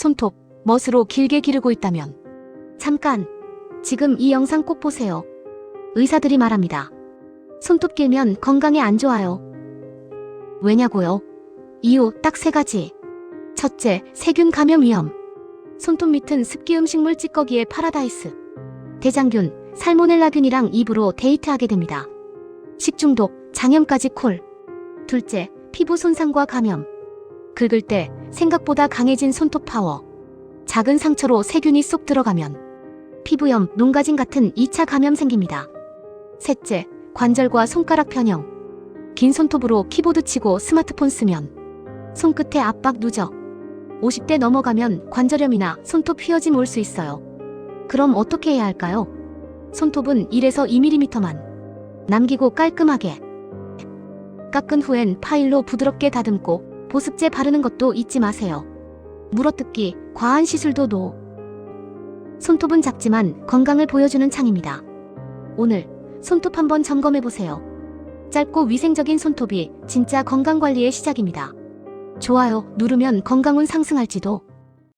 손톱, 멋으로 길게 기르고 있다면. 잠깐. 지금 이 영상 꼭 보세요. 의사들이 말합니다. 손톱 길면 건강에 안 좋아요. 왜냐고요? 이유 딱 세 가지. 첫째, 세균 감염 위험. 손톱 밑은 습기 음식물 찌꺼기의 파라다이스. 대장균, 살모넬라균이랑 입으로 데이트하게 됩니다. 식중독, 장염까지 콜. 둘째, 피부 손상과 감염. 긁을 때 생각보다 강해진 손톱 파워. 작은 상처로 세균이 쏙 들어가면 피부염, 눈가짐 같은 2차 감염 생깁니다. 셋째, 관절과 손가락 변형. 긴 손톱으로 키보드 치고 스마트폰 쓰면 손끝에 압박 누적. 50대 넘어가면 관절염이나 손톱 휘어짐 올 수 있어요. 그럼 어떻게 해야 할까요? 손톱은 1에서 2mm만 남기고 깔끔하게 깎은 후엔 파일로 부드럽게 다듬고 보습제 바르는 것도 잊지 마세요. 물어뜯기, 과한 시술도 노. 손톱은 작지만 건강을 보여주는 창입니다. 오늘 손톱 한번 점검해 보세요. 짧고 위생적인 손톱이 진짜 건강 관리의 시작입니다. 좋아요 누르면 건강운 상승할지도.